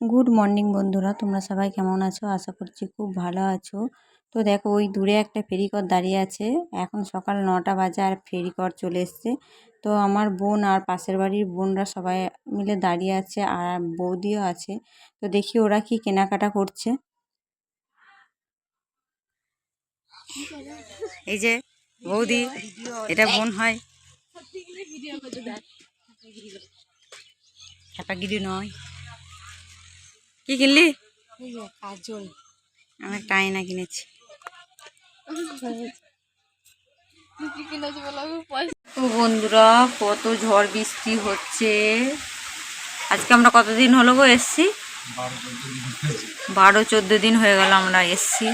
Good morning বন্ধুরা। তোমরা সবাই কেমন আছো? আশা করছি খুব ভালো আছো। তো দেখো, ওই দূরে একটা ফেরিকর দাঁড়িয়ে আছে। এখন সকাল নটা বাজে আর ফেরিকর চলে এসছে। তো আমার বোন আর পাশের বাড়ির বোনরা সবাই মিলে দাঁড়িয়ে আছে আর বৌদিও আছে। তো দেখি ওরা কি কেনাকাটা করছে। এই যে বৌদি, এটা বোন হয়। খেপাগিরি নয়। কি কিনলি? কাজল। আমি একটা আয়না কিনেছি। তো বন্ধুরা কত ঝড় বৃষ্টি হচ্ছে। আজকে আমরা কতদিন হলো গো এসছি? বারো চোদ্দ দিন হয়ে গেল আমরা এসছি।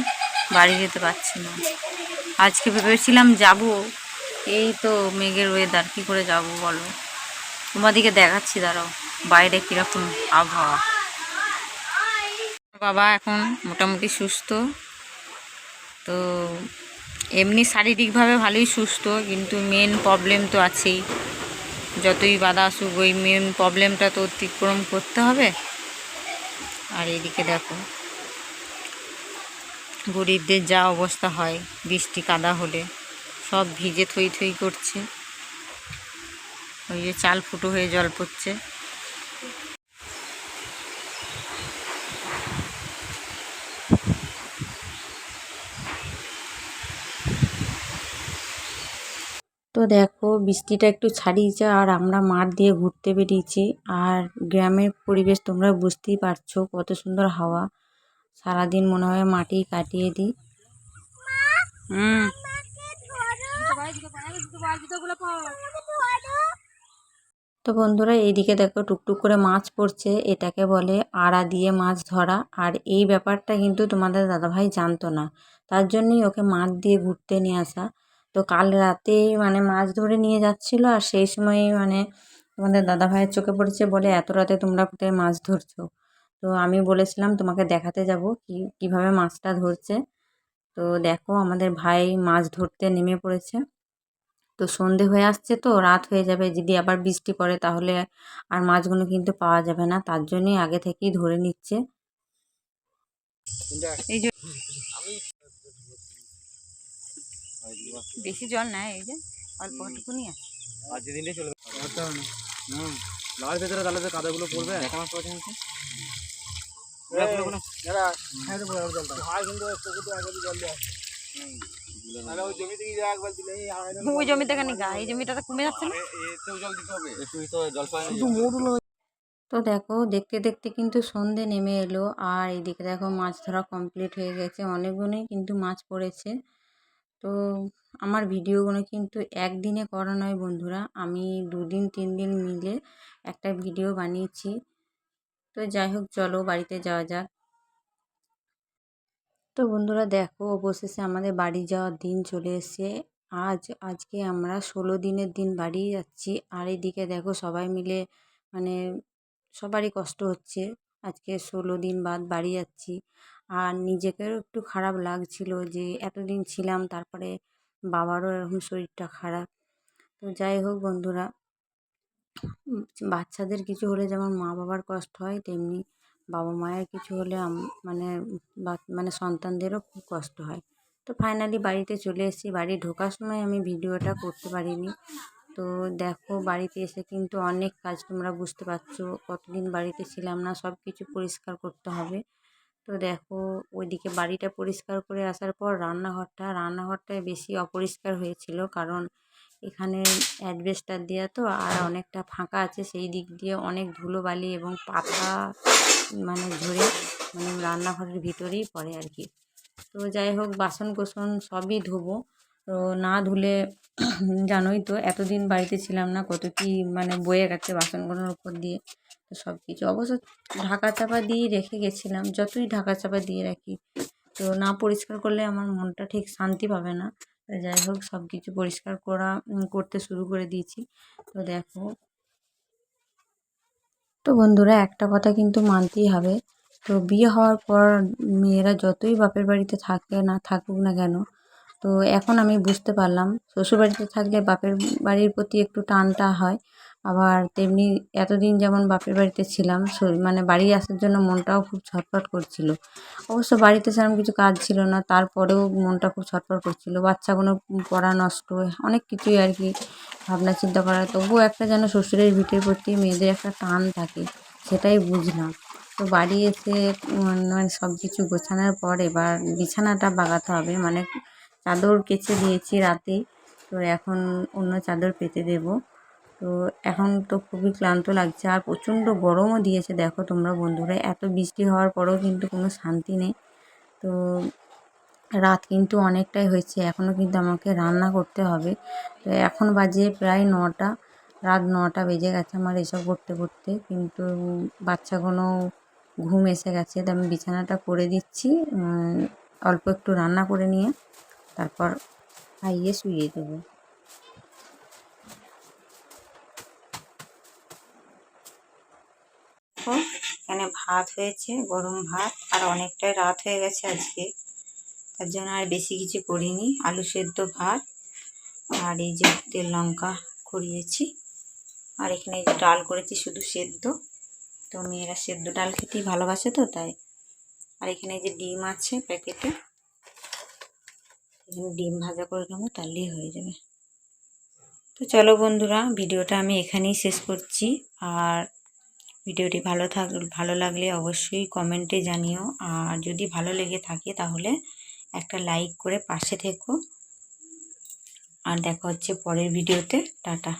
বাড়ি যেতে পারছি না। আজকে ভেবেছিলাম যাব। এই তো মেঘের ওয়েদার কি করে যাব বলো? তোমাদিকে দেখাচ্ছি দাঁড়াও। বাইরে কীরকম আবহাওয়া। বাবা এখন মোটামুটি সুস্থ। তো এমনি শারীরিকভাবে ভালোই সুস্থ, কিন্তু মেন প্রবলেম তো আছেই। যতই বাধা আসুক, ওই মেন প্রবলেমটা তো অতিক্রম করতে হবে। আর এদিকে দেখো, গরিবদের যা অবস্থা হয়, বৃষ্টি কাদা হলে, সব ভিজে থই থই করছে। ওই যে চাল ফুটো হয়ে জল পড়ছে। দেখো, বৃষ্টিটা একটু ছাড়িয়েছে আর আমরা মাঠ দিয়ে ঘুরতে বেরিয়েছি। আর গ্রামের পরিবেশ তোমরা বুঝতেই পারছ, কত সুন্দর হাওয়া। সারাদিন মনে হয় মাটি কাটিয়ে দিই। হুম তো বন্ধুরা, এইদিকে দেখো টুকটুক করে মাছ পড়ছে, এটাকে বলে আড়া দিয়ে মাছ ধরা। আর এই ব্যাপারটা কিন্তু তোমাদের দাদাভাই জানতো না। তার জন্যই ওকে মাঠ দিয়ে ঘুরতে নিয়ে আসা। তো কাল রাতে মানে মাছ ধরে নিয়ে যাচ্ছিল আর সেই সময় মানে তোমাদের দাদাভাইয়ের চোখে পড়েছে বলে এত রাতে তোমরা কোথায় মাছ ধরছো? তো আমি বলেছিলাম তোমাকে দেখাতে যাব কি কীভাবে মাছটা ধরছে। তো দেখো আমাদের ভাই মাছ ধরতে নেমে পড়েছে। তো সন্ধে হয়ে আসছে তো রাত হয়ে যাবে যদি আবার বৃষ্টি পড়ে তাহলে আর মাছগুলো কিন্তু পাওয়া যাবে না তার জন্যই আগে থেকেই ধরে নিচ্ছে। এই যে বেশি জল নাই এই যে অল্প অল্পটুকুনি আছে। আজকে দিনটাই চলে না হুম। লাল ভেতরে তাহলে কাদাগুলো পড়বে। পাওয়া যাচ্ছে ওই জমিতে কেন গা এই জমিটা তো কমে যাচ্ছে না? জল দিতে হবে। একটু তো জল পায় তো দেখো দেখতে দেখতে কিন্তু সন্ধে নেমে এলো। আর এইদিকে দেখো মাছ ধরা কমপ্লিট হয়ে গেছে। অনেকগুলোই কিন্তু মাছ পড়েছে। তো আমার ভিডিওগুলো কিন্তু একদিনে করা নয় বন্ধুরা। আমি দুদিন তিন দিন মিলে একটা ভিডিও বানিয়েছি। তো যাই হোক, চলো বাড়িতে যাওয়া যাক। তো বন্ধুরা, দেখো, অবশেষে আমাদের বাড়ি যাওয়ার দিন চলে এসছে। আজ, আজকে আমরা ষোলো দিনের দিন বাড়ি যাচ্ছি। আর এদিকে দেখো, সবাই মিলে মানে সবারই কষ্ট হচ্ছে। আজকে ষোলো দিন বাদ বাড়ি যাচ্ছি। আর নিজেকেও একটু খারাপ লাগছিল যে এতদিন ছিলাম, তারপরে বাবারও এরকম শরীরটা খারাপ। তো যাই হোক বন্ধুরা বাচ্চাদের কিছু হলে যেমন মা বাবার কষ্ট হয়, তেমনি বাবা মায়ের কিছু হলে মানে মানে সন্তানদেরও খুব কষ্ট হয়। তো ফাইনালি বাড়িতে চলে এসেছি। বাড়ি ঢোকার সময় আমি ভিডিওটা করতে পারিনি। তো দেখো বাড়িতে এসে কিন্তু অনেক কাজ তোমরা বুঝতে পারছ। কতদিন বাড়িতে ছিলাম না সব কিছু পরিষ্কার করতে হবে। তো দেখো, ওইদিকে বাড়িটা পরিষ্কার করে আসার পর রান্নাঘরটা রান্নাঘরটায় বেশি অপরিষ্কার হয়েছিল। কারণ এখানে অ্যাডভেস্টার দেওয়া তো, আর অনেকটা ফাঁকা আছে। সেই দিক দিয়ে অনেক ধুলোবালি এবং পাতা মানে ঝরে মানে রান্নাঘরের ভিতরেই পড়ে আর কি। তো যাই হোক বাসন কোসন সবই ধোবো। তো না ধুলে জানোই তো, এতদিন বাড়িতে ছিলাম না, কত কি মানে বয়ে গেছে বাসনগুলোর উপর দিয়ে। সব কিছু অবশ্য ঢাকা চাপা দিয়েই রেখে গেছিলাম, যতই ঢাকা চাপা দিয়ে রাখি। তো না পরিষ্কার করলে আমার মনটা ঠিক শান্তি পাবে না। তো যাই হোক সব কিছু পরিষ্কার করা করতে শুরু করে দিয়েছি। তো দেখো। তো বন্ধুরা, একটা কথা কিন্তু মানতেই হবে। তো বিয়ে হওয়ার পর মেয়েরা যতই বাপের বাড়িতে থাকে না, থাকুক না কেন, তো এখন আমি বুঝতে পারলাম, শ্বশুরবাড়িতে থাকলে বাপের বাড়ির প্রতি একটু টানটা হয়। আবার তেমনি এতদিন যেমন বাপের বাড়িতে ছিলাম মানে বাড়ি আসার জন্য মনটাও খুব ছটফট করছিল। অবশ্য বাড়িতে সেরকম কিছু কাজ ছিল না, তারপরেও মনটা খুব ছটফট করছিল। বাচ্চাগুলো পড়া নষ্ট, অনেক কিছুই আর কি, ভাবনা চিন্তা করা। তবুও একটা যেন শ্বশুরের ভিটের প্রতি মেয়েদের একটা টান থাকে, সেটাই বুঝলাম। তো বাড়ি এসে মানে সব কিছু গোছানোর পর এবার বিছানাটা বাগাতে হবে। মানে চাদর কেচে দিয়েছি রাতেই তো এখন অন্য চাদর পেতে দেবো। তো এখন তো খুবই ক্লান্ত লাগছে আর প্রচণ্ড গরমও দিয়েছে। দেখো তোমরা বন্ধুরা, এত বৃষ্টি হওয়ার পরেও কিন্তু কোনো শান্তি নেই। তো রাত কিন্তু অনেকটাই হয়েছে এখনও কিন্তু আমাকে রান্না করতে হবে। তো এখন বাজে প্রায় নটা, রাত নটা বেজে গেছে আমার এসব করতে করতে, কিন্তু বাচ্চাগুলো ঘুম এসে গেছে। তো আমি বিছানাটা করে দিচ্ছি অল্প একটু রান্না করে নিয়ে, তারপর খাইয়ে শুইয়ে দেবো। দেখো, এখানে ভাত হয়েছে, গরম ভাত, আর অনেকটাই রাত হয়ে গেছে আজকে। তার জন্য আর বেশি কিছু করিনি, আলু সেদ্ধ ভাত, আর এই যে তেল লঙ্কা করিয়েছি আর এখানে যে ডাল করেছি, শুধু সেদ্ধ। তো মেয়েরা সেদ্ধ ডাল খেতেই ভালোবাসে তো, তাই। আর এখানে যে ডিম আছে প্যাকেটে ডিম ভাজা করে নেব, তাহলেই হয়ে যাবে। তো চলো বন্ধুরা, ভিডিওটা আমি এখানেই শেষ করছি। আর ভিডিওটি ভালো থাক, ভালো লাগলে অবশ্যই কমেন্টে জানিও। আর যদি ভালো লেগে থাকে তাহলে একটা লাইক করে পাশে থেকো। আর দেখা হচ্ছে পরের ভিডিওতে। টাটা।